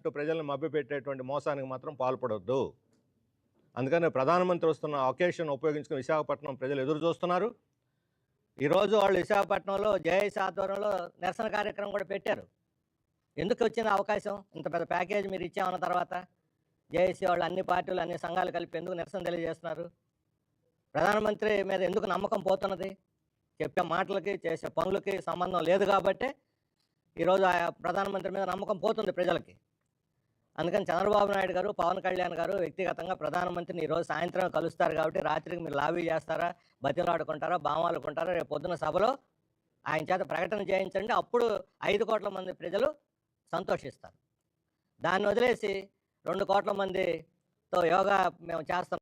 అంటూ ప్రజలను మభ్యపెట్టేటువంటి మోసానికి మాత్రం పాల్పడొద్దు. అందుకని ప్రధానమంత్రి వస్తున్న ఒకేషన్ ఉపయోగించుకుని విశాఖపట్నం ప్రజలు ఎదురు చూస్తున్నారు. ఈరోజు వాళ్ళు విశాఖపట్నంలో జేఐసీ ఆధ్వర్యంలో నిరసన కార్యక్రమం కూడా పెట్టారు. ఎందుకు వచ్చింది అవకాశం? ఇంత పెద్ద ప్యాకేజ్ మీరు ఇచ్చామన్న తర్వాత జేఏసీ వాళ్ళు అన్ని పార్టీలు అన్ని సంఘాలు కలిపి ఎందుకు నిరసన తెలియజేస్తున్నారు? ప్రధానమంత్రి మీద ఎందుకు నమ్మకం పోతున్నది? చెప్పే మాటలకి చేసే పనులకి సంబంధం లేదు కాబట్టి ఈరోజు ఆ ప్రధానమంత్రి మీద నమ్మకం పోతుంది ప్రజలకి. అందుకని చంద్రబాబు నాయుడు గారు పవన్ కళ్యాణ్ గారు వ్యక్తిగతంగా ప్రధానమంత్రిని ఈరోజు సాయంత్రం కలుస్తారు కాబట్టి రాత్రికి మీరు లాబీ చేస్తారా బతిలాడుకుంటారా బామాలుకుంటారా రేపు పొద్దున సభలో ఆయన చేత ప్రకటన చేయించండి. అప్పుడు ఐదు కోట్ల మంది ప్రజలు సంతోషిస్తారు. దాన్ని వదిలేసి రెండు కోట్ల మందితో యోగా మేము చేస్తాం.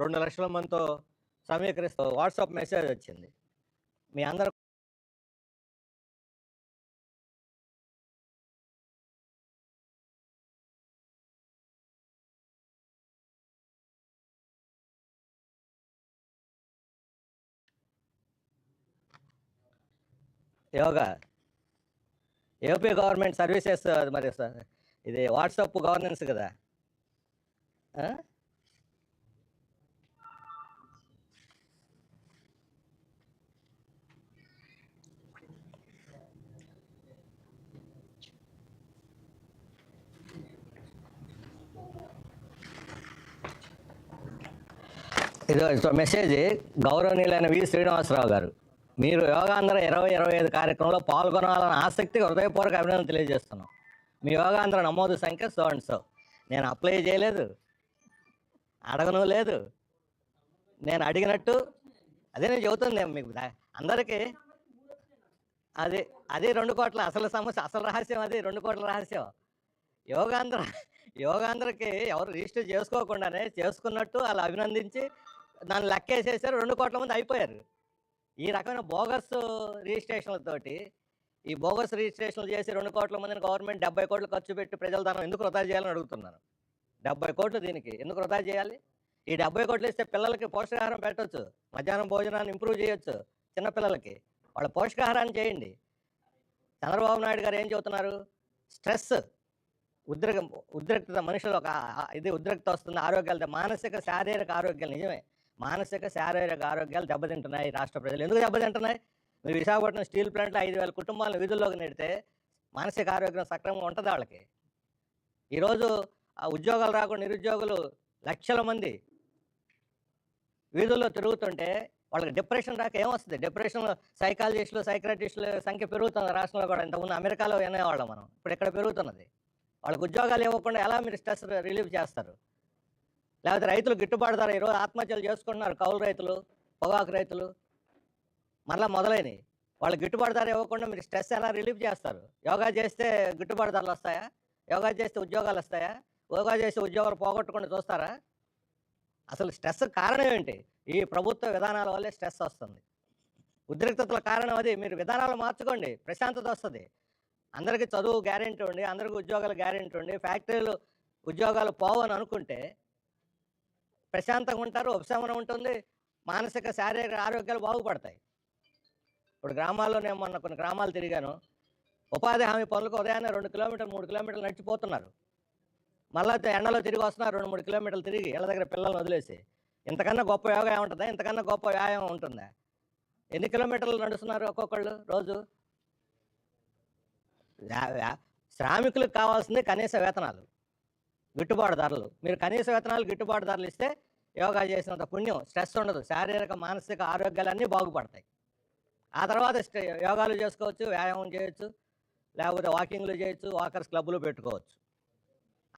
రెండు లక్షల మందితో సమీకరిస్తూ వాట్సాప్ మెసేజ్ వచ్చింది. మీ అందరు యోగా. ఏపీ గవర్నమెంట్ సర్వీసెస్ మరి ఇది వాట్సాప్ గవర్నెన్స్ కదా. ఇదో ఇదో మెసేజ్ గౌరవనీయులైన వి. శ్రీనివాసరావు గారు. మీరు యోగాంధ్ర ఇరవై ఇరవై ఐదు కార్యక్రమంలో పాల్గొనాలని ఆసక్తిగా హృదయపూర్వక అభినందన తెలియజేస్తున్నాం. మీ యోగాంధ్ర నమోదు సంఖ్య సో అండ్ సో నేను అప్లై చేయలేదు. అడగను లేదు. నేను అడిగినట్టు అదే నేను చెబుతుంది మీకు. అందరికీ అది అది రెండు కోట్ల అసలు సమస్య అసలు రహస్యం అది రెండు కోట్ల రహస్యం. యోగాంధ్ర యోగాంధ్రకి ఎవరు రిజిస్టర్ చేసుకోకుండానే చేసుకున్నట్టు వాళ్ళు అభినందించి దాన్ని లెక్కేసేసారు రెండు కోట్ల మంది అయిపోయారు. ఈ రకమైన బోగస్ రిజిస్ట్రేషన్లతోటి ఈ బోగస్ రిజిస్ట్రేషన్లు చేసి రెండు కోట్ల మందిని గవర్నమెంట్ డెబ్బై కోట్లు ఖర్చు పెట్టి ప్రజల ధనం ఎందుకు వృధా చేయాలని అడుగుతున్నాను. డెబ్బై కోట్లు దీనికి ఎందుకు వృధా చేయాలి? ఈ డెబ్బై కోట్లు ఇస్తే పిల్లలకి పోషకాహారం పెట్టొచ్చు మధ్యాహ్నం భోజనాన్ని ఇంప్రూవ్ చేయొచ్చు చిన్నపిల్లలకి వాళ్ళ పోషకాహారాన్ని చేయండి. చంద్రబాబు నాయుడు గారు ఏం చెబుతున్నారు? స్ట్రెస్ ఉద్రేకం ఉద్రిక్తత మనుషులు ఒక ఇది ఉద్రిక్త వస్తుంది ఆరోగ్యాలతో మానసిక శారీరక ఆరోగ్యాలు నిజమే. మానసిక శారీరక ఆరోగ్యాలు దెబ్బతింటున్నాయి రాష్ట్ర ప్రజలు. ఎందుకు దెబ్బతింటున్నాయి? మీరు విశాఖపట్నం స్టీల్ ప్లాంట్లో ఐదు వేల కుటుంబాలను విధుల్లోకి నెడితే మానసిక ఆరోగ్యం సక్రమంగా ఉంటుంది వాళ్ళకి. ఈరోజు ఆ ఉద్యోగాలు రాకుండా నిరుద్యోగులు లక్షల మంది వీధుల్లో తిరుగుతుంటే వాళ్ళకి డిప్రెషన్ రాక ఏమొస్తుంది? డిప్రెషన్ సైకాలజిస్టులు సైక్రటిస్టుల సంఖ్య పెరుగుతుంది రాష్ట్రంలో కూడా ఇంతకుముందు అమెరికాలో వినేవాళ్ళం మనం. ఇప్పుడు ఇక్కడ పెరుగుతున్నది. వాళ్ళకి ఉద్యోగాలు ఇవ్వకుండా ఎలా మీరు స్ట్రెస్ రిలీవ్ చేస్తారు? లేకపోతే రైతులు గిట్టుబాటు ధర ఈరోజు ఆత్మహత్యలు చేసుకుంటున్నారు కౌలు రైతులు పొగాకు రైతులు. మరలా మొదలైనవి వాళ్ళు గిట్టుబాటు ధర ఇవ్వకుండా మీరు స్ట్రెస్ ఎలా రిలీఫ్ చేస్తారు? యోగా చేస్తే గిట్టుబాటు ధరలు వస్తాయా? యోగా చేస్తే ఉద్యోగాలు వస్తాయా? యోగా చేస్తే ఉద్యోగాలు పోగొట్టకుండా చూస్తారా? అసలు స్ట్రెస్ కారణం ఏంటి? ఈ ప్రభుత్వ విధానాల వల్లే స్ట్రెస్ వస్తుంది. ఉద్రిక్తతల కారణం అది. మీరు విధానాలు మార్చుకోండి. ప్రశాంతత వస్తుంది. అందరికీ చదువు గ్యారెంటీ ఉండి అందరికీ ఉద్యోగాలు గ్యారెంటీ ఉండి ఫ్యాక్టరీలు ఉద్యోగాలు పోవని అనుకుంటే ప్రశాంతంగా ఉంటారు ఉపశమనం ఉంటుంది మానసిక శారీరక ఆరోగ్యాలు బాగుపడతాయి. ఇప్పుడు గ్రామాల్లో నేను మొన్న కొన్ని గ్రామాలు తిరిగాను. ఉపాధి హామీ పనులకు ఉదయాన్నే రెండు కిలోమీటర్లు మూడు కిలోమీటర్లు నడిచిపోతున్నారు. మళ్ళీ ఎండలో తిరిగి వస్తున్నారు రెండు మూడు కిలోమీటర్లు తిరిగి ఇళ్ళ దగ్గర పిల్లల్ని వదిలేసి. ఇంతకన్నా గొప్ప యోగా ఏముంటుందా ఇంతకన్నా గొప్ప వ్యాయామం ఉంటుందా? ఎన్ని కిలోమీటర్లు నడుస్తున్నారు ఒక్కొక్కళ్ళు రోజు? వ్యా- శ్రామికులకు కావాల్సింది కనీస వేతనాలు గిట్టుబాటు ధరలు. మీరు కనీస వేతనాలు గిట్టుబాటు ధరలు ఇస్తే యోగా చేసినంత పుణ్యం స్ట్రెస్ ఉండదు. శారీరక మానసిక ఆరోగ్యాలన్నీ బాగుపడతాయి. ఆ తర్వాత యోగాలు చేసుకోవచ్చు వ్యాయామం చేయొచ్చు లేకపోతే వాకింగ్లు చేయొచ్చు వాకర్స్ క్లబ్లు పెట్టుకోవచ్చు.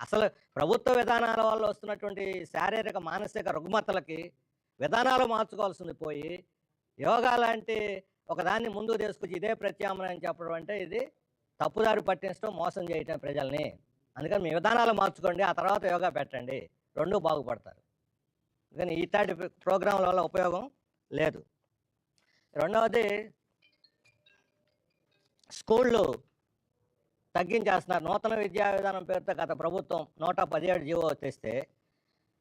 అసలు ప్రభుత్వ విధానాల వల్ల వస్తున్నటువంటి శారీరక మానసిక రుగ్మతలకి విధానాలు మార్చుకోవాల్సింది పోయి యోగా లాంటి ఒకదాన్ని ముందుకు తీసుకొచ్చి ఇదే ప్రత్యామ్నాయం చెప్పడం అంటే ఇది తప్పుదారి పట్టించడం మోసం చేయటం ప్రజల్ని. అందుకని మీ విధానాలు మార్చుకోండి ఆ తర్వాత యోగా పెట్టండి. రెండూ బాగుపడతారు. కానీ ఇట్లాంటి ప్రోగ్రాంల వల్ల ఉపయోగం లేదు. రెండవది స్కూళ్ళు తగ్గించేస్తున్నారు. నూతన విద్యా విధానం పేరుతో గత ప్రభుత్వం నూట పదిహేడు జీవో తెస్తే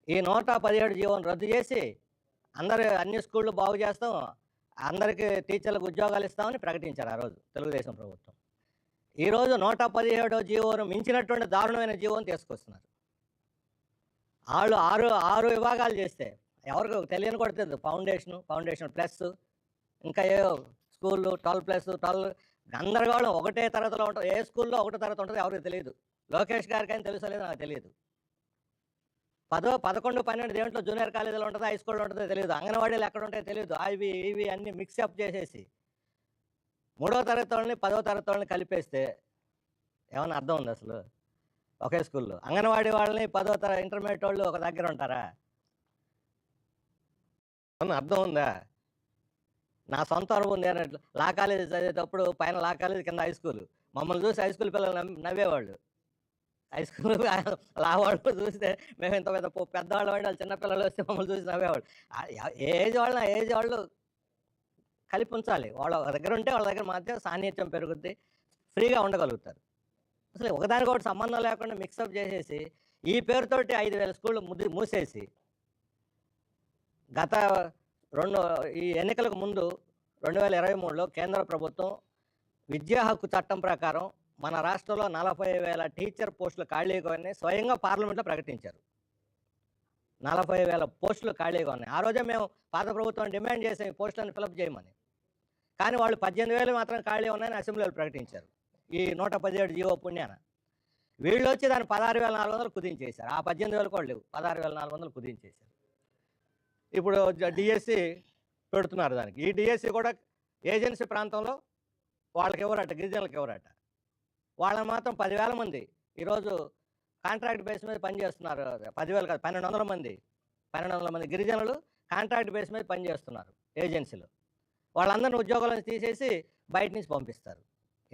ఈ నూట పదిహేడు జీవోను రద్దు చేసి అందరు అన్ని స్కూళ్ళు బాగు చేస్తాం అందరికీ టీచర్లకు ఉద్యోగాలు ఇస్తామని ప్రకటించారు ఆ రోజు తెలుగుదేశం ప్రభుత్వం. ఈరోజు నూట పదిహేడో జీవోను మించినటువంటి దారుణమైన జీవోను తీసుకొస్తున్నారు. వాళ్ళు ఆరు ఆరు విభాగాలు చేస్తే. ఎవరికి తెలియని కూడా తెలియదు. ఫౌండేషన్ ఫౌండేషన్ ప్లస్ ఇంకా ఏ స్కూళ్ళు ట్వెల్వ్ ప్లస్ ట్వెల్వ్ గందరగోళం ఒకటే తరగతిలో ఉంటుంది. ఏ స్కూల్లో ఒకటో తరగతి ఉంటుంది ఎవరికి తెలియదు. లోకేష్ గారికి అని తెలుసలేదు నాకు తెలియదు. పదో పదకొండు పన్నెండు దేంట్లో జూనియర్ కాలేజీలో ఉంటుంది హై స్కూల్లో ఉంటుందో తెలియదు. అంగన్వాడీలు ఎక్కడ ఉంటాయో తెలియదు. అవి ఇవి అన్ని మిక్సప్ చేసేసి మూడో తరగతి వాళ్ళని పదో తరగతి వాళ్ళని కలిపేస్తే ఏమన్నా అర్థం ఉంది అసలు? ఒకే స్కూల్లో అంగన్వాడీ వాళ్ళని పదో తర ఇంటర్మీడియట్ వాళ్ళు ఒక దగ్గర ఉంటారా? అర్థం ఉందా? నా సొంత అనుభవం ఉంది అన్నట్లు. లా కాలేజీ చదివేటప్పుడు పైన లా కాలేజీ కింద హై స్కూల్ మమ్మల్ని చూసి హై స్కూల్ పిల్లలు నవ్వేవాళ్ళు హై స్కూల్ లా వాళ్ళు చూస్తే మేము ఇంత పెద్ద పెద్దవాళ్ళు వాడి వాళ్ళు చిన్నపిల్లలు వస్తే మమ్మల్ని చూసి నవ్వేవాళ్ళు ఏజ్ వాళ్ళు ఆ ఏజ్ వాళ్ళు కలిపి ఉంచాలి. వాళ్ళ దగ్గర ఉంటే వాళ్ళ దగ్గర మధ్య సాన్నిహిత్యం పెరుగుద్ది. ఫ్రీగా ఉండగలుగుతారు. అసలు ఒకదానికి ఒకటి సంబంధం లేకుండా మిక్సప్ చేసేసి ఈ పేరుతోటి ఐదు వేల స్కూళ్ళు ముద్దు మూసేసి గత రెండు ఈ ఎన్నికలకు ముందు రెండు వేల ఇరవై మూడులో కేంద్ర ప్రభుత్వం విద్యా హక్కు చట్టం ప్రకారం మన రాష్ట్రంలో నలభై వేల టీచర్ పోస్టులు ఖాళీగా ఉన్నాయి స్వయంగా పార్లమెంట్లో ప్రకటించారు. నలభై వేల పోస్టులు ఖాళీగా ఉన్నాయి ఆ రోజే మేము పాత ప్రభుత్వం డిమాండ్ చేసాం ఈ పోస్టులను ఫిలప్ చేయమని. కానీ వాళ్ళు పద్దెనిమిది వేలు మాత్రం ఖాళీ ఉన్నాయని అసెంబ్లీలో ప్రకటించారు. ఈ నూట పదిహేడు జీవో పుణ్యాన. వీళ్ళు వచ్చి దాన్ని పదహారు వేల నాలుగు వందలు కుదించేశారు. ఆ పద్దెనిమిది వేలు కూడా లేవు. పదహారు వేల నాలుగు వందలు కుదించేశారు. ఇప్పుడు డిఎస్సి పెడుతున్నారు దానికి. ఈ డిఎస్సి కూడా ఏజెన్సీ ప్రాంతంలో వాళ్ళకి ఎవరట గిరిజనులకు ఎవరట వాళ్ళని మాత్రం పదివేల మంది. ఈరోజు కాంట్రాక్ట్ బేస్ మీద పనిచేస్తున్నారు పదివేలు కాదు పన్నెండు వందల మంది. పన్నెండు వందల మంది గిరిజనులు కాంట్రాక్ట్ బేస్ మీద పనిచేస్తున్నారు ఏజెన్సీలు. వాళ్ళందరిని ఉద్యోగాలను తీసేసి బయట నుంచి పంపిస్తారు.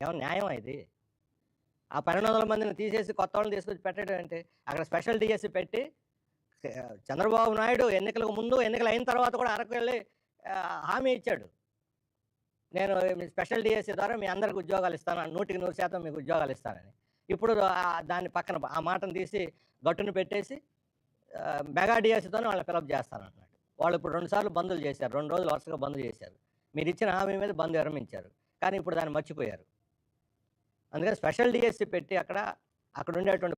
ఏమన్నా న్యాయం ఇది. ఆ పన్నెండు వందల మందిని తీసేసి కొత్త వాళ్ళని తీసుకొచ్చి పెట్టడం అంటే అక్కడ స్పెషల్ డిఎస్సి పెట్టి చంద్రబాబు నాయుడు ఎన్నికలకు ముందు ఎన్నికలు అయిన తర్వాత కూడా అరకు వెళ్ళి హామీ ఇచ్చాడు. నేను మీ స్పెషల్ డిఎస్సి ద్వారా మీ అందరికి ఉద్యోగాలు ఇస్తాను. నూటికి నూరు శాతం మీకు ఉద్యోగాలు ఇస్తానని. ఇప్పుడు దాన్ని పక్కన ఆ మాటను తీసి గట్టును పెట్టేసి మెగా డిఎస్సితో వాళ్ళని ఫిలప్ చేస్తానన్నాడు. వాళ్ళు ఇప్పుడు రెండు సార్లు బంధులు చేశారు. రెండు రోజులు వరుసగా బంద్ చేశారు. మీరు ఇచ్చిన హామీ మీద బంద్ విరమించారు. కానీ ఇప్పుడు దాన్ని మర్చిపోయారు. అందుకని స్పెషల్ డిఎస్సి పెట్టి అక్కడ అక్కడ ఉండేటువంటి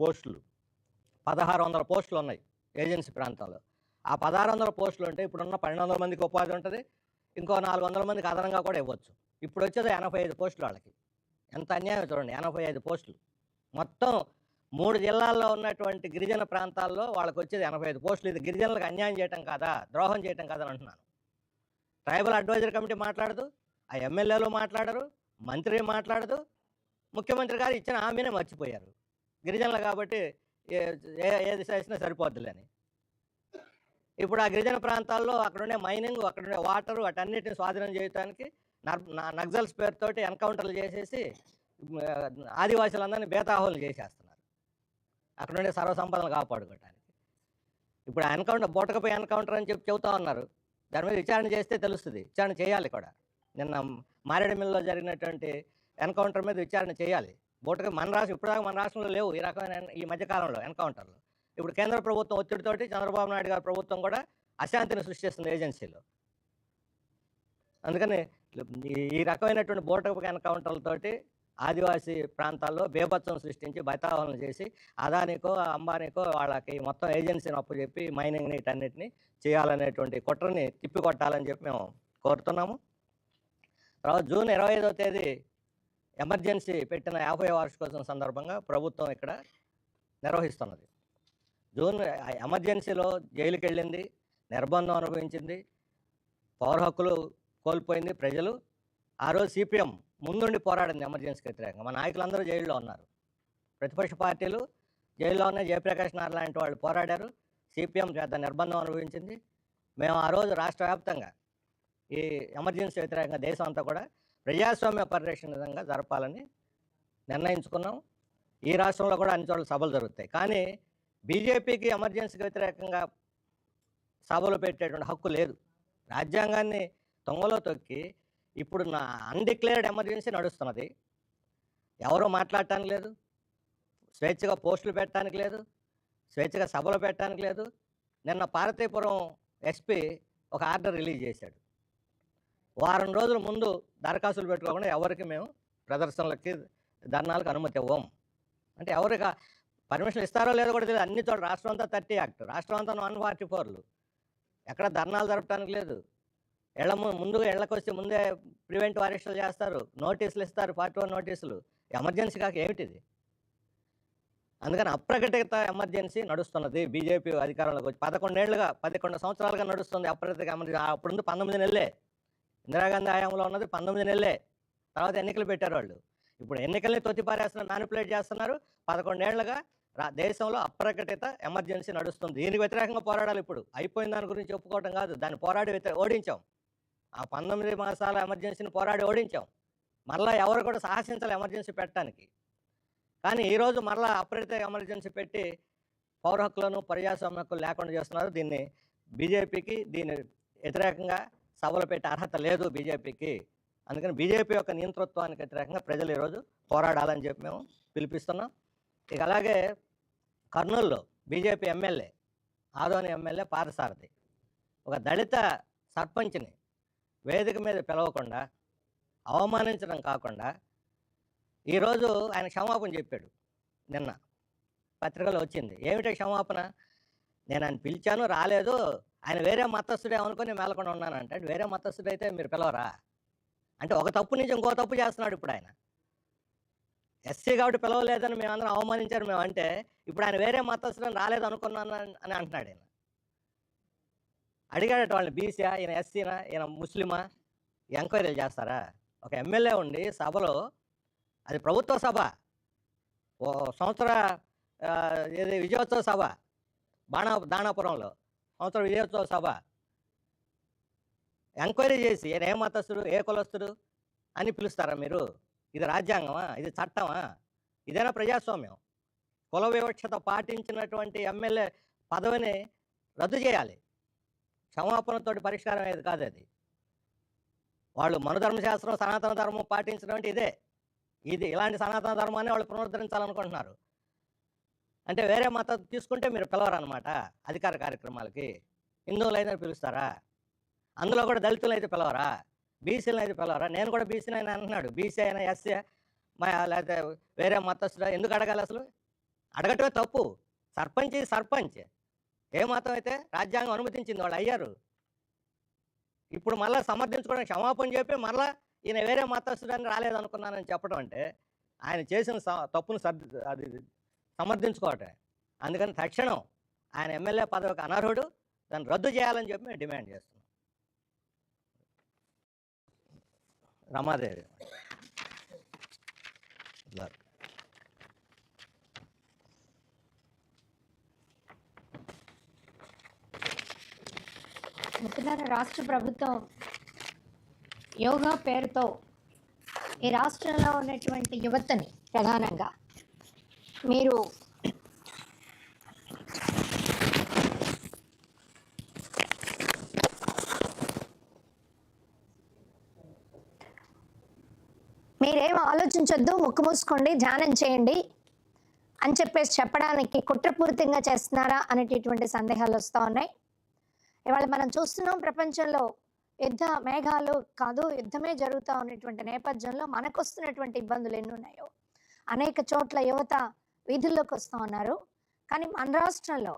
పోస్టులు. పదహారు వందల పోస్టులు ఉన్నాయి ఏజెన్సీ ప్రాంతాల్లో. ఆ పదహారు వందల పోస్టులు ఉంటే ఇప్పుడున్న పన్నెండు వందల మందికి ఉపాధి ఉంటుంది ఇంకో నాలుగు వందల మందికి అదనంగా కూడా ఇవ్వచ్చు. ఇప్పుడు వచ్చేది ఎనభై ఐదు పోస్టులు వాళ్ళకి. ఎంత అన్యాయం చూడండి ఎనభై ఐదు పోస్టులు. మొత్తం మూడు జిల్లాల్లో ఉన్నటువంటి గిరిజన ప్రాంతాల్లో వాళ్ళకి వచ్చేది ఎనభై ఐదు పోస్టులు. ఇది గిరిజనులకు అన్యాయం చేయటం కాదా ద్రోహం చేయటం కాదని అంటున్నాను. ట్రైబల్ అడ్వైజరీ కమిటీ మాట్లాడదు ఆ ఎమ్మెల్యేలు మాట్లాడరు మంత్రి మాట్లాడదు ముఖ్యమంత్రి గారు ఇచ్చిన హామీనే మర్చిపోయారు. గిరిజనులు కాబట్టి ఏ- ఏ- ఏది చేసినా సరిపోద్దులే ఇప్పుడు ఆ గిరిజన ప్రాంతాల్లో అక్కడుండే మైనింగ్ అక్కడుండే వాటర్ వాటన్నిటిని స్వాధీనం చేయడానికి నర్- నక్సల్స్ పేరుతోటి ఎన్కౌంటర్లు చేసేసి ఆదివాసులందరినీ బేతాహోలు చేసేస్తున్నారు. అక్కడుండే సర్వసంపదలు కాపాడుకోవటానికి ఇప్పుడు ఆ ఎన్కౌంటర్ బోటకపై ఎన్కౌంటర్ అని చెప్పి చెబుతా ఉన్నారు. దాని మీద విచారణ చేస్తే తెలుస్తుంది. విచారణ చేయాలి కూడా. నిన్న మారేడుమిల్లిలో జరిగినటువంటి ఎన్కౌంటర్ మీద విచారణ చేయాలి. బోటకు మన రాష్ట్రం ఇప్పటిదాకా మన రాష్ట్రంలో లేవు. ఈ రకమైన ఈ మధ్యకాలంలో ఎన్కౌంటర్లు. ఇప్పుడు కేంద్ర ప్రభుత్వం ఒత్తిడితోటి చంద్రబాబు నాయుడు గారి ప్రభుత్వం కూడా అశాంతిని సృష్టిస్తుంది ఏజెన్సీలో. అందుకని ఈ- ఈ రకమైనటువంటి బోటకపు ఎన్కౌంటర్లతోటి ఆదివాసీ ప్రాంతాల్లో బేభత్సం సృష్టించి బైతావలను చేసి అదానికో అంబానీకో వాళ్ళకి మొత్తం ఏజెన్సీని అప్పు చెప్పి మైనింగ్ని వీటన్నిటిని చేయాలనేటువంటి కుట్రని తిప్పికొట్టాలని చెప్పి మేము కోరుతున్నాము. తర్వాత జూన్ ఇరవై ఐదవ తేదీ ఎమర్జెన్సీ పెట్టిన యాభై వార్షికోత్సవం సందర్భంగా ప్రభుత్వం ఇక్కడ నిర్వహిస్తున్నది. జూన్ ఎమర్జెన్సీలో జైలుకి వెళ్ళింది నిర్బంధం అనుభవించింది పౌర హక్కులు కోల్పోయింది ప్రజలు. ఆ రోజు సిపిఎం ముందుండి పోరాడింది ఎమర్జెన్సీకి వ్యతిరేకంగా. మా నాయకులందరూ జైల్లో ఉన్నారు. ప్రతిపక్ష పార్టీలు జైల్లో ఉన్న జయప్రకాష్ నారాయణ లాంటి వాళ్ళు పోరాడారు. సిపిఎం పెద్ద నిర్బంధం అనుభవించింది. మేము ఆ రోజు రాష్ట్ర వ్యాప్తంగా ఈ ఎమర్జెన్సీ వ్యతిరేకంగా దేశం అంతా కూడా ప్రజాస్వామ్య పరిరక్షణ విధంగా జరపాలని నిర్ణయించుకున్నాం. ఈ రాష్ట్రంలో కూడా అన్ని చోట్ల సభలు జరుగుతాయి. కానీ బీజేపీకి ఎమర్జెన్సీకి వ్యతిరేకంగా సభలు పెట్టేటువంటి హక్కు లేదు. రాజ్యాంగాన్ని తొంగలో తొక్కి ఇప్పుడు నా అన్డిక్లేర్డ్ ఎమర్జెన్సీ నడుస్తున్నది. ఎవరూ మాట్లాడటానికి లేదు. స్వేచ్ఛగా పోస్టులు పెట్టడానికి లేదు. స్వేచ్ఛగా సభలు పెట్టడానికి లేదు. నిన్న పార్వతీపురం ఎస్పీ ఒక ఆర్డర్ రిలీజ్ చేశాడు. వారం రోజుల ముందు దరఖాస్తులు పెట్టుకోకుండా ఎవరికి మేము ప్రదర్శనలకి ధర్నాలకు అనుమతి ఇవ్వం. అంటే ఎవరికి పర్మిషన్ ఇస్తారో లేదో కూడా తెలియదు. అన్ని చోట్ల రాష్ట్రం అంతా థర్టీ యాక్ట్ రాష్ట్రం అంతా వన్ ఫార్టీ ఫోర్లు. ఎక్కడ ధర్నాలు జరపడానికి లేదు. ఇళ్ళ ముందుగా ఎళ్ళకొచ్చి ముందే ప్రివెంట్ అరెస్టులు చేస్తారు నోటీసులు ఇస్తారు ఫార్టీ వన్ నోటీసులు. ఎమర్జెన్సీ కాక ఏమిటిది? అందుకని అప్రకటిత ఎమర్జెన్సీ నడుస్తున్నది బీజేపీ అధికారంలోకి వచ్చి. పదకొండేళ్ళుగా పదకొండు సంవత్సరాలుగా నడుస్తుంది అప్రకటిత ఎమర్జెన్సీ. అప్పుడు ఉంది పంతొమ్మిది నెలలే. ఇందిరాగాంధీ హయాంలో ఉన్నది పంతొమ్మిది నెలలే. తర్వాత ఎన్నికలు పెట్టారు వాళ్ళు. ఇప్పుడు ఎన్నికల్ని తొత్తిపారేస్తున్నారు మ్యానిపులేట్ చేస్తున్నారు. పదకొండేళ్ళుగా రా దేశంలో అప్రకటిత ఎమర్జెన్సీ నడుస్తుంది. దీనికి వ్యతిరేకంగా పోరాడాలి ఇప్పుడు. అయిపోయిన దాని గురించి ఒప్పుకోవడం కాదు. దాన్ని పోరాడి ఓడించాం. ఆ పంతొమ్మిది మాసాల ఎమర్జెన్సీని పోరాడి ఓడించాం. మరలా ఎవరు కూడా సాహసించాలి ఎమర్జెన్సీ పెట్టడానికి. కానీ ఈరోజు మరలా అప్రకటిత ఎమర్జెన్సీ పెట్టి పౌర హక్కులను ప్రజాస్వామ్య హక్కులు లేకుండా చేస్తున్నారు. దీన్ని బీజేపీకి దీన్ని వ్యతిరేకంగా సభలు పెట్టే అర్హత లేదు బీజేపీకి. అందుకని బీజేపీ యొక్క నియంతృత్వానికి వ్యతిరేకంగా ప్రజలు ఈరోజు పోరాడాలని చెప్పి మేము పిలిపిస్తున్నాం. ఇక అలాగే కర్నూలులో BJP MLA Adoni MLA Padasarathi ఒక దళిత సర్పంచ్ని వేదిక మీద పిలవకుండా అవమానించడం కాకుండా ఈరోజు ఆయన క్షమాపణ చెప్పాడు నిన్న. పత్రికలో వచ్చింది. ఏమిటి క్షమాపణ? నేను ఆయన పిలిచాను రాలేదు. ఆయన వేరే మతస్థుడే అనుకుని మేలకుండా ఉన్నాను అంటే వేరే మతస్థుడు అయితే మీరు పిలవరా? అంటే ఒక తప్పు నుంచి ఇంకో తప్పు చేస్తున్నాడు ఇప్పుడు ఆయన. ఎస్సీ కాబట్టి పిలవలేదని మేమందరం అవమానించారు మేము అంటే ఇప్పుడు ఆయన వేరే మతస్థుడని రాలేదు అనుకున్నాను అని- అని అంటున్నాడు ఆయన. అడిగాడట వాళ్ళని బీసీయా ఈయన ఎస్సీనా ఈయన ముస్లిమా? ఎంక్వైరీలు చేస్తారా? ఒక ఎమ్మెల్యే ఉండి సభలో అది ప్రభుత్వ సభ ఓ సంవత్సర ఏది విజయోత్సవ సభ బాణా దానాపురంలో సంవత్సర విజయోత్సవ సభ. ఎంక్వైరీ చేసి ఈయన ఏ మతస్థుడు ఏ కులస్తుడు అని పిలుస్తారా మీరు? ఇది రాజ్యాంగమా? ఇది చట్టమా? ఇదేనా ప్రజాస్వామ్యం? కుల వివక్షత పాటించినటువంటి ఎమ్మెల్యే పదవిని రద్దు చేయాలి. క్షమాపణతో పరిష్కారం అయ్యేది కాదు అది వాళ్ళు మనధర్మశాస్త్రం సనాతన ధర్మం పాటించడం అంటే ఇదే. ఇది ఇలాంటి సనాతన ధర్మాన్ని వాళ్ళు పునరుద్ధరించాలనుకుంటున్నారు. అంటే వేరే మతం తీసుకుంటే మీరు పిలవరనమాట అధికార కార్యక్రమాలకి. హిందువులు అయితే పిలుస్తారా? అందులో కూడా దళితులు అయితే పిలవరా? బీసీలను అయితే పిలవరా? నేను కూడా బీసీని అయినా అంటున్నాడు బీసీ అయినా ఎస్సీ మా లేకపోతే వేరే మతస్థుడు? ఎందుకు అడగాలి అసలు? అడగటమే తప్పు. సర్పంచ్ సర్పంచ్. ఏ అయితే రాజ్యాంగం అనుమతించింది వాళ్ళు అయ్యారు. ఇప్పుడు మళ్ళీ సమర్థించుకోవడానికి క్షమాపణ చెప్పి మళ్ళీ ఈయన వేరే మతస్థుడని రాలేదు అనుకున్నానని చెప్పడం అంటే ఆయన చేసిన స- తప్పును సర్ది అది సమర్థించుకోవటం అందుకని తక్షణం ఆయన ఎమ్మెల్యే పదవికి అనర్హుడు దాన్ని రద్దు చేయాలని చెప్పి మేము డిమాండ్ చేస్తున్నాం. రమాదేవి. ముఖ్యంగా రాష్ట్ర ప్రభుత్వం యోగా పేరుతో ఈ రాష్ట్రంలో ఉన్నటువంటి యువతని ప్రధానంగా మీరు మీరేం ఆలోచించొద్దు ముక్కు మూసుకోండి ధ్యానం చేయండి అని చెప్పేసి చెప్పడానికి కుట్రపూరితంగా చేస్తున్నారా అనేటటువంటి సందేహాలు వస్తూ ఉన్నాయి. ఇవాళ మనం చూస్తున్నాం ప్రపంచంలో యుద్ధ మేఘాలు కాదు యుద్ధమే జరుగుతూ ఉన్నటువంటి నేపథ్యంలో మనకు వస్తున్నటువంటి ఇబ్బందులు ఎన్ని ఉన్నాయో. అనేక చోట్ల యువత వీధుల్లోకి వస్తూ ఉన్నారు. కానీ మన రాష్ట్రంలో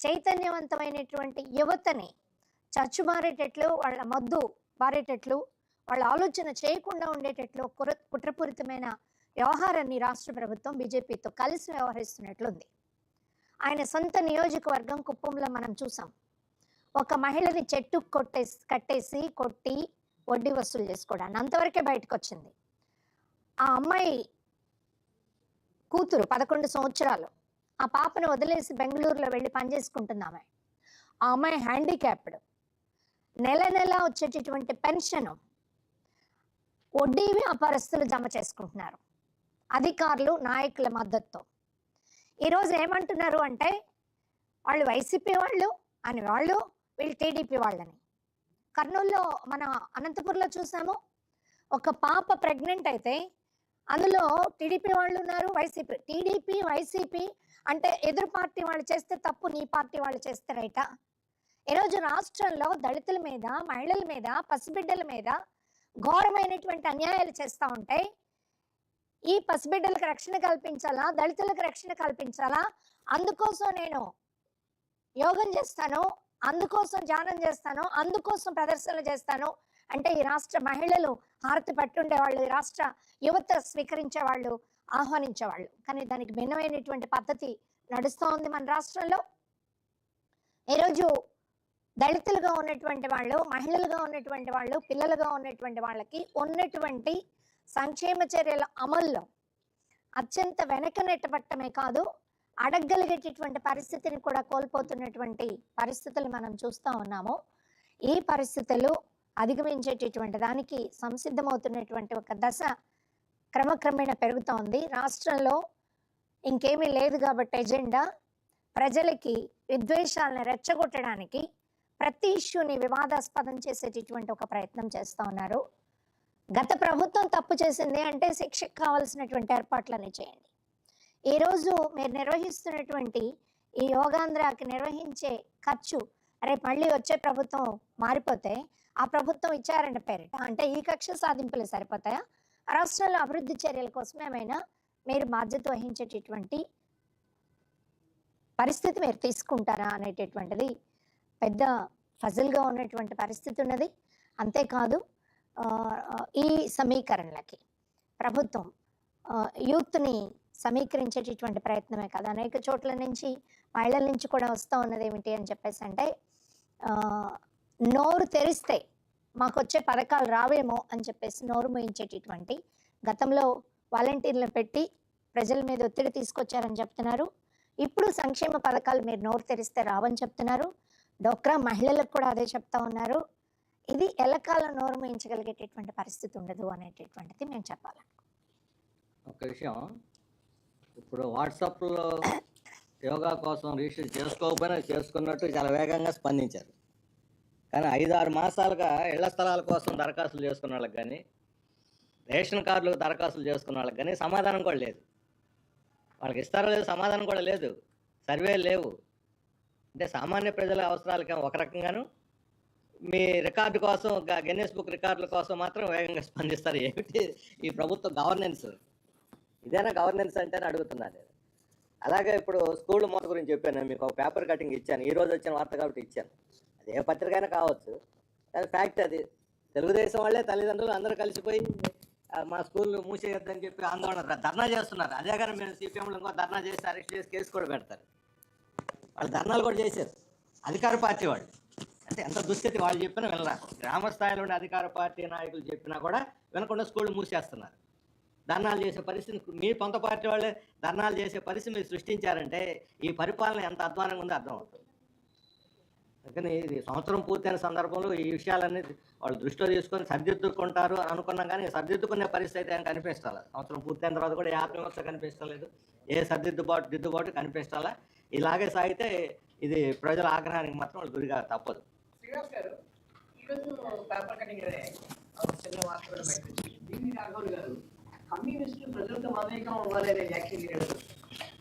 చైతన్యవంతమైనటువంటి యువతని చచ్చుమారేటట్లు వాళ్ళ మద్దు బారేటట్లు వాళ్ళ ఆలోచన చేయకుండా ఉండేటట్లు కుర కుట్రపూరితమైన వ్యవహారాన్ని రాష్ట్ర ప్రభుత్వం బీజేపీతో కలిసి వ్యవహరిస్తున్నట్లుంది. ఆయన సొంత నియోజకవర్గం కుప్పంలో మనం చూసాం. ఒక మహిళని చెట్టు కొట్టేసి కట్టేసి కొట్టి వడ్డీ వసూలు చేసుకోవడానికి అంతవరకే బయటకు వచ్చింది ఆ అమ్మాయి కూతురు పదకొండు సంవత్సరాలు. ఆ పాపను వదిలేసి బెంగళూరులో వెళ్ళి పనిచేసుకుంటుంది ఆమె. ఆ అమ్మాయి హ్యాండిక్యాప్డ్. నెల నెల వచ్చేటటువంటి పెన్షన్ వడ్డీవి అపరస్తులు జమ చేసుకుంటున్నారు. అధికారులు నాయకుల మద్దతుతో. ఈరోజు ఏమంటున్నారు అంటే వాళ్ళు వైసీపీ వాళ్ళు అని వాళ్ళు వీళ్ళు టీడీపీ వాళ్ళని. కర్నూలులో మన అనంతపురంలో చూసాము. ఒక పాప ప్రెగ్నెంట్ అయితే అందులో టీడీపీ వాళ్ళు ఉన్నారు వైసీపీ టీడీపీ వైసీపీ అంటే ఎదురు పార్టీ వాళ్ళు చేస్తే తప్పు నీ పార్టీ వాళ్ళు చేస్తే రైటా ఈరోజు రాష్ట్రంలో దళితుల మీద మహిళల మీద పసిబిడ్డల మీద ఘోరమైనటువంటి అన్యాయాలు చేస్తూ ఉంటాయి. ఈ పసిబిడ్డలకు రక్షణ కల్పించాలా దళితులకు రక్షణ కల్పించాలా? అందుకోసం నేను యోగం చేస్తాను. అందుకోసం ధ్యానం చేస్తాను అందుకోసం ప్రదర్శనలు చేస్తాను. అంటే ఈ రాష్ట్ర మహిళలు హారతి పట్టుండే వాళ్ళు ఈ రాష్ట్ర యువత స్వీకరించే వాళ్ళు వాళ్ళు కానీ దానికి భిన్నమైనటువంటి పద్ధతి నడుస్తూ ఉంది మన రాష్ట్రంలో. ఈరోజు దళితులుగా ఉన్నటువంటి వాళ్ళు మహిళలుగా ఉన్నటువంటి వాళ్ళు పిల్లలుగా ఉన్నటువంటి వాళ్ళకి ఉన్నటువంటి సంక్షేమ చర్యల అమల్లో అత్యంత వెనక నెట్టబట్టమే కాదు అడగగలిగేటటువంటి పరిస్థితిని కూడా కోల్పోతున్నటువంటి పరిస్థితులు మనం చూస్తూ ఉన్నాము. ఈ పరిస్థితులు అధిగమించేటటువంటి దానికి సంసిద్ధమవుతున్నటువంటి ఒక దశ క్రమక్రమేణా పెరుగుతోంది రాష్ట్రంలో ఇంకేమీ లేదు కాబట్టి ఎజెండా ప్రజలకి విద్వేషాలను రెచ్చగొట్టడానికి ప్రతి ఇష్యూని వివాదాస్పదం చేసేటటువంటి ఒక ప్రయత్నం చేస్తూ ఉన్నారు. గత ప్రభుత్వం తప్పు చేసింది అంటే శిక్షకు కావలసినటువంటి ఏర్పాట్లని చేయండి. ఈరోజు మీరు నిర్వహిస్తున్నటువంటి ఈ యోగాంధ్రాకి నిర్వహించే ఖర్చు రేపు మళ్ళీ వచ్చే ప్రభుత్వం మారిపోతే ఆ ప్రభుత్వం ఇచ్చారన్న పేరిట అంటే ఈ కక్ష సాధింపులు సరిపోతాయా? రాష్ట్రంలో అభివృద్ధి చర్యల కోసం ఏమైనా మీరు బాధ్యత వహించేటటువంటి పరిస్థితి మీరు తీసుకుంటారా అనేటటువంటిది పెద్ద ఫజల్గా ఉన్నటువంటి పరిస్థితి ఉన్నది. అంతేకాదు ఈ సమీకరణలకి ప్రభుత్వం యూత్ని సమీకరించేటటువంటి ప్రయత్నమే కాదు. అనేక చోట్ల నుంచి మహిళల నుంచి కూడా వస్తూ ఉన్నది ఏమిటి అని చెప్పేసి అంటే నోరు తెరిస్తే మాకు వచ్చే పథకాలు రావేమో అని చెప్పేసి నోరు మోయించేటటువంటి గతంలో వాలంటీర్లను పెట్టి ప్రజల మీద ఒత్తిడి తీసుకొచ్చారని చెప్తున్నారు. ఇప్పుడు సంక్షేమ పథకాలు మీరు నోరు తెరిస్తే రావని చెప్తున్నారు. డోక్రా మహిళలకు కూడా అదే చెప్తా ఉన్నారు. ఇది ఎలకాల నోరు మోయించగలిగేటటువంటి పరిస్థితి ఉండదు అనేటటువంటిది మేము చెప్పాలి ఒక విషయం ఇప్పుడు వాట్సాప్లో యోగా కోసం రిజిస్టర్ చేసుకోకపోయినా చేసుకున్నట్టు చాలా వేగంగా స్పందించారు. కానీ ఐదు ఆరు మాసాలుగా ఇళ్ళ స్థలాల కోసం దరఖాస్తులు చేసుకున్న వాళ్ళకి కానీ రేషన్ కార్డులకు దరఖాస్తులు చేసుకున్న వాళ్ళకి కానీ సమాధానం కూడా లేదు. వాళ్ళకి ఇస్తారో లేదు సమాధానం కూడా లేదు. సర్వేలు లేవు. అంటే సామాన్య ప్రజల అవసరాలకి ఒక రకంగాను మీ రికార్డు కోసం గెన్నెస్ బుక్ రికార్డుల కోసం మాత్రం వేగంగా స్పందిస్తారు. ఏమిటి ఈ ప్రభుత్వ గవర్నెన్స్? ఇదేనా గవర్నెన్స్ అంటే అని అడుగుతున్నాను నేను. అలాగే ఇప్పుడు స్కూల్ మూత గురించి చెప్పాను మీకు ఒక పేపర్ కటింగ్ ఇచ్చాను. ఈ రోజు వచ్చిన వార్త కాబట్టి ఇచ్చాను. అది ఏ పత్రిక అయినా కావచ్చు. అది ఫ్యాక్ట్ అది. తెలుగుదేశం వాళ్ళే తల్లిదండ్రులు అందరూ కలిసిపోయి మా స్కూల్ మూసేయొద్దని చెప్పి ఆందోళన ధర్నా చేస్తున్నారు. అదే కానీ మేము సిపిఎంలో ఇంకో ధర్నా చేసి అరెస్ట్ చేసి కేసు కూడా పెడతారు. వాళ్ళు ధర్నాలు కూడా చేశారు. అధికార పార్టీ వాళ్ళు. అంటే ఎంత దుస్థితి వాళ్ళు చెప్పినా వెళ్ళరా గ్రామ స్థాయిలో ఉండే అధికార పార్టీ నాయకులు చెప్పినా కూడా వినకుండా స్కూల్ మూసేస్తున్నారు. ధర్నాలు చేసే పరిస్థితి మీ పొంత పార్టీ వాళ్ళే ధర్నాలు చేసే పరిస్థితి మీరు సృష్టించారంటే ఈ పరిపాలన ఎంత అధ్వానంగా ఉందో అర్థమవుతుంది. అందుకని ఇది సంవత్సరం పూర్తయిన సందర్భంలో ఈ విషయాలన్నీ వాళ్ళు దృష్టిలో తీసుకొని సరిదిద్దుకుంటారు అనుకున్నాం కానీ సరిదిద్దుకునే పరిస్థితి అయితే ఏం కనిపించాలి సంవత్సరం పూర్తయిన తర్వాత కూడా ఏ ఆత్మవిమర్శ కనిపించలేదు ఏ సర్దిద్దుబాటు దిద్దుబాటు కనిపిస్తాలా. ఇలాగే సాగితే ఇది ప్రజల ఆగ్రహానికి మాత్రం వాళ్ళు గురిగా తప్పదు. శ్రీనివాస్ గారు ఈరోజు పేపర్ కటింగ్ చిన్న వార్త కూడా బయట వచ్చింది. దీన్ని రాఘవులు గారు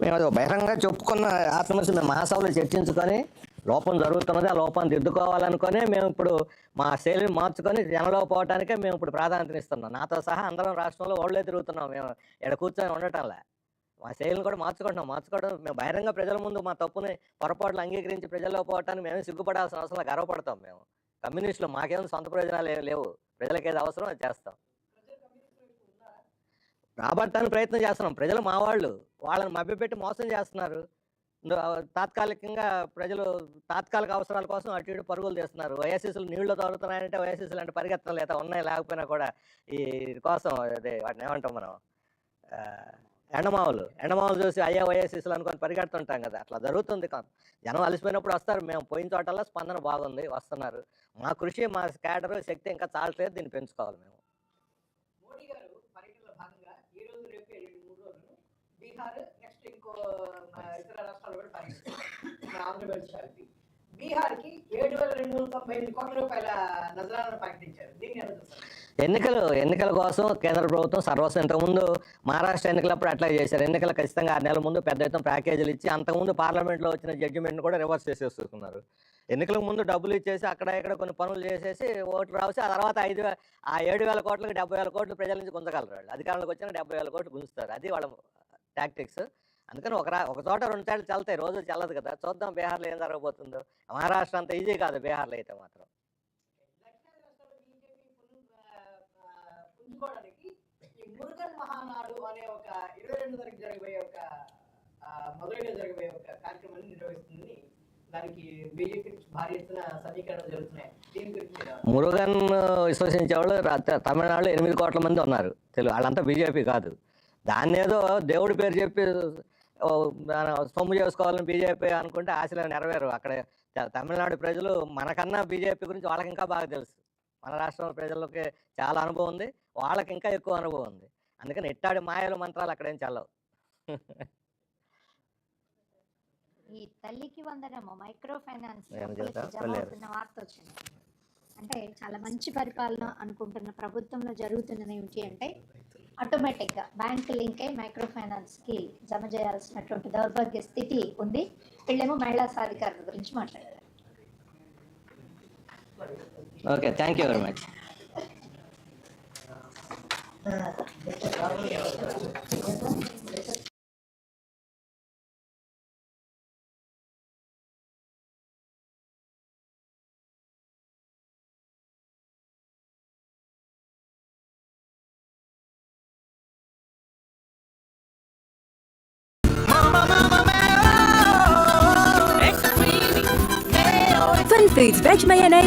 మేము అది బహిరంగ చెప్పుకున్న ఆత్మహత్య మేము మహాసభలో చర్చించుకొని లోపం జరుగుతున్నది ఆ లోపాన్ని దిద్దుకోవాలనుకొని మేము ఇప్పుడు మా శైలిని మార్చుకొని జనంలో పోవటానికే మేము ఇప్పుడు ప్రాధాన్యతనిస్తున్నాం నాతో సహా అందరం రాష్ట్రంలో ఓళ్ళే తిరుగుతున్నాం. మేము ఇక్కడ కూర్చొని ఉండటంలే. మా శైలిని కూడా మార్చుకుంటున్నాం. మార్చుకోవడం మేము బహిరంగ ప్రజల ముందు మా తప్పుని పొరపాట్లు అంగీకరించి ప్రజల్లో పోవటానికి మేము సిగ్గుపడాల్సిన అవసరం గర్వపడతాం మేము. కమ్యూనిస్టులు మాకేమో సొంత ప్రయోజనాలు ఏం లేవు. ప్రజలకు అవసరం అది చేస్తాం. రాబట్టడానికి ప్రయత్నం చేస్తున్నాం. ప్రజలు మా వాళ్ళు వాళ్ళని మభ్యపెట్టి మోసం చేస్తున్నారు. తాత్కాలికంగా ప్రజలు తాత్కాలిక అవసరాల కోసం అటు ఇటు పరుగులు తీస్తున్నారు. వైఎస్ఎస్లు నీళ్ళు తోలుతున్నాయంటే ఓఎస్ఎస్లు అంటే పరిగెత్తడం లేదా ఉన్నాయి లేకపోయినా కూడా ఈ కోసం అదే వాటిని ఏమంటాం మనం? ఎండమావులు. ఎండమావులు చూసి అయ్యా వైఎస్ఎస్లు అనుకొని పరిగెడుతుంటాం కదా. అట్లా జరుగుతుంది జనం అలసిపోయినప్పుడు వస్తారు. మేము పోయిన చోటల్లో స్పందన బాగుంది వస్తున్నారు. మా కృషి మా క్యాడరు శక్తి ఇంకా చాలట్లేదు. దీన్ని పెంచుకోవాలి మేము మోడీ గారు పర్యటనలో భాగంగా ఈ రోజు రేపు ఎల్లుండి మూడు రోజులు బీహార్ నెక్స్ట్ ఇంకో ఇతర రాష్ట్రాలు కూడా ఆంధ్రప్రదేశ్ కలిపి. మీ బీహార్కి ఏడు వేల రెండు వందల తొంభై ఎనిమిది కోట్ల రూపాయల నజరాలను ప్రకటించారు దీన్ని ఎన్నికలు ఎన్నికల కోసం కేంద్ర ప్రభుత్వం సర్వస్వం ఇంతకుముందు మహారాష్ట్ర ఎన్నికలప్పుడు అట్లా చేశారు. ఎన్నికలు ఖచ్చితంగా ఆరు నెలల ముందు పెద్ద ఎత్తున ప్యాకేజీలు ఇచ్చి అంతకుముందు పార్లమెంట్లో వచ్చిన జడ్జిమెంట్ కూడా రివర్స్ చేసేసుకున్నారు. ఎన్నికలకు ముందు డబ్బులు ఇచ్చేసి అక్కడ ఇక్కడ కొన్ని పనులు చేసేసి ఓటు రావచ్చు ఆ తర్వాత ఐదు వే- ఆ ఏడు వేల కోట్లకి డెబ్బై వేల కోట్లు ప్రజల నుంచి గుంజగలరు వాళ్ళు. అధికారంలోకి వచ్చిన డెబ్బై వేల కోట్లు గుంజుతారు. అది వాళ్ళ టాక్టిక్స్. అందుకని ఒక రా- ఒక చోట రెండు చల్తాయి రోజు చల్లదు కదా. చూద్దాం బీహార్లో ఏం జరగబోతుందో. మహారాష్ట్ర అంత ఈజీ కాదు బీహార్లో అయితే మాత్రం. మురుగన్ మహానాడు అనే ఒక ఇరవై రెండు తారీఖు జరగబోయే ఒక ఆ, మొదలుగా జరగబోయే ఒక కార్యక్రమాన్ని నిర్వహిస్తుంది. దానికి బీజేపీ భారీ ఎత్తున సమీకరణలు జరుగుతున్నాయి. దీని గురించి మీరు ఏమంటారు? మురుగన్ విశ్వసించే వాళ్ళు తమిళనాడులో ఎనిమిది కోట్ల మంది ఉన్నారు. తెలుగు వాళ్ళంతా బీజేపీ కాదు. దాన్ని ఏదో దేవుడి పేరు చెప్పి సొమ్ము చేసుకోవాలని బీజేపీ అనుకుంటే ఆశలు నెరవేరు. అక్కడ తమిళనాడు ప్రజలు మనకన్నా బీజేపీ గురించి వాళ్ళకి ఇంకా బాగా తెలుసు. మన రాష్ట్రంలో ప్రజలకి చాలా అనుభవం ఉంది వాళ్ళకి ఇంకా ఎక్కువ అనుభవం ఉంది. అందుకని ఇట్టాడి మాయలు మంత్రాలు అక్కడేం చల్లవు. ఈ తల్లికి వందనము మైక్రో ఫైనాన్స్ వార్త వచ్చింది. అంటే చాలా మంచి పరిపాలన అనుకుంటున్న ప్రభుత్వంలో జరుగుతున్నది ఏమిటి అంటే ఆటోమేటిక్గా బ్యాంక్ లింక్ అయి మైక్రో ఫైనాన్స్కి జమ చేయాల్సినటువంటి దౌర్భాగ్య స్థితి ఉంది. వీళ్ళేమో మహిళా సాధికారత గురించి మాట్లాడారు. Okay thank you very much. Fun Foods Veg Mayonnaise